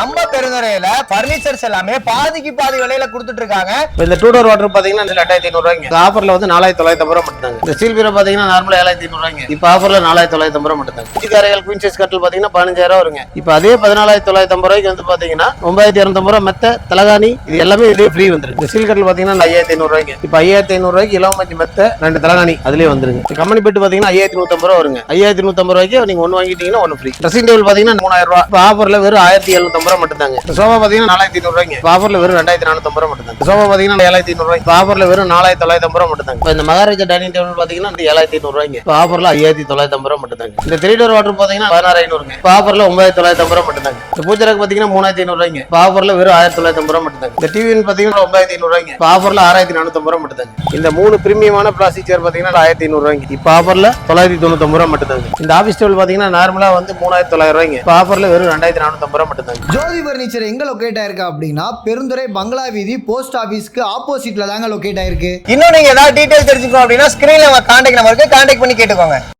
நம்ம பெருந்துறையில பர்னிச்சர்ஸ் எல்லாமே பாதிக்கு பாதி விலையில கொடுத்துட்டு இருக்காங்க இந்த டூ டோர் வாட்டர் பாத்தீங்கன்னா ரெண்டாயிரத்தி ஐநூறுவாங்க ஆஃபர்ல வந்து நாலாயிரத்தி தொள்ளாயிரத்தி ஐம்பது ரூபா மட்டும் இந்த ஸ்டீல் பீரோ பாத்தீங்கன்னா நார்மலா ஏழாயிரத்தி ஐநூறுவாங்க இப்போ ஆஃபர்ல நாலாயிரத்தி தொள்ளாயிரத்தி ஐம்பது ரூபா மட்டும் தாங்க குயின் சைஸ் கட்டில் பாத்தீங்கன்னா பதினஞ்சாயிரம் வருங்க. இப்போ அதே பதினாலாயிரத்தி தொள்ளாயிரத்தி ஐம்பது ரூபாய்க்கு வந்து பாத்தீங்கன்னா ஒன்பதாயிரத்தி இரநூத்தம்பது ரூபா மெத்த தலகாணி இது எல்லாமே இதே ஃப்ரீ வந்துருக்கு இந்த ஸ்டீல் கட்டில் பாத்தீங்கன்னா ஐயாயிரத்தி ஐநூறுவாய்க்கு இப்போ ஐயாயிரத்தி ஐநூறுவாய்க்கு இளவமஞ்சி மெத்த ரெண்டு தலகாணி அதுலயே வந்துருங்க. கம்பெனி பெட்டு பாத்தீங்கன்னா ஐயாயிரத்தி நூத்தம்பது ரூபா வருங்க. ஐயாயிரத்தி நூத்தம்பது ரூபாய்க்கு நீங்க ஒன்று வாங்கிட்டீங்கன்னா ஒன்று ஃப்ரீ ட்ரெஸ்ஸிங் டேபிள் பாத்தீங்கன்னா மூணாயிரம் ரூபா இப்போ ஆஃபர்ல வெறும் ஆயிரத்தி எழுநூத்தம்பது ரூபா மட்டும் தாங்க சோஃபா பாத்தீங்கன்னா நாலாயிரத்தி ஐநூறுவாய்க்கு இப்போ ஆஃபர்ல வெறும் ரெண்டாயிரத்தி ரூபா மட்டும் தாங்க சோஃபா பாத்தீங்கன்னா ஏழாயிரத்தி ஐநூறுவாய்க்கு இப்போ ஆஃபர்ல வெறும் நாலாயிரத்தி தொள்ளாயிரத்தி ரூபா மட்டும் தாங்க இந்த மகாராஜா டைனிங் டேபிள் பாத்தீங்கன்னா இந்த ஏழாயிரத்தி ஐநூறுவாய்க்கு இப்போ ஆஃபர்ல ஐயாயிரத்தி தொள்ளாயிரத்தி ரூபா மட்டும் தாங்க இந்த த்ரீ டோர் வாட்டர் பாத்தீங்கன்னா பதினாறு ஐநூறுங்க. ஆஃபர்ல ஒன்பதாயிரத்தி தொள்ளாயிரத்தி ரூபா மட்டும் தாங்க இந்த பாத்தீங்கன்னா மூணாயிரத்தி ஐநூறுவாய்ங்க. ஆஃபர்ல வெறும் ஆயிரத்தி தொள்ளாயிரத்தி ரூபா மட்டும் தாங்க இந்த டிவி பாத்தீங்கன்னா ஒன்பதாயிரத்தி ஐநூறுவாய்ங்க. ஆஃபர்ல ஆறாயிரத்தி நானூத்தம்பது ரூபா மட்டும் தாங்க இந்த மூணு பிரீமியமான பிளாஸ்டிக் சேர் பாத்தீங்கன்னா ஆயிரத்தி ஐநூறுவாய்ங்க. இப்போ ஆஃபர்ல தொள்ளாயிரத்தி தொண்ணூத்தொம்பது ரூபா மட்டும் தாங்க இந்த ஆஃபீஸ் டேபிள் பாத்தீங்கன்னா நார்மலா வந்து மூணாயிரத்தி தொள்ளாயிரம் ரூபாய்ங்க ஆஃபர்ல வெறும் ரெண்டாயிரத்தி ரூபா மட்டும் தாங்க ஜோதி பர்னிச்சர் எங்க லொக்கேட் ஆயிருக்கு அப்படின்னா பெருந்துறை பங்களா வீதி போஸ்ட் ஆபீஸ்க்கு ஆப்போசிட்ல தாங்க லொக்கேட் ஆயிருக்கு. இன்னும் நீங்க ஏதாவது டீடைல் தெரிஞ்சுக்கணும் அப்படின்னா ஸ்கிரீன்ல கான்டாக்ட் நம்பருக்கு கான்டாக்ட் பண்ணி கேட்டுக்கோங்க.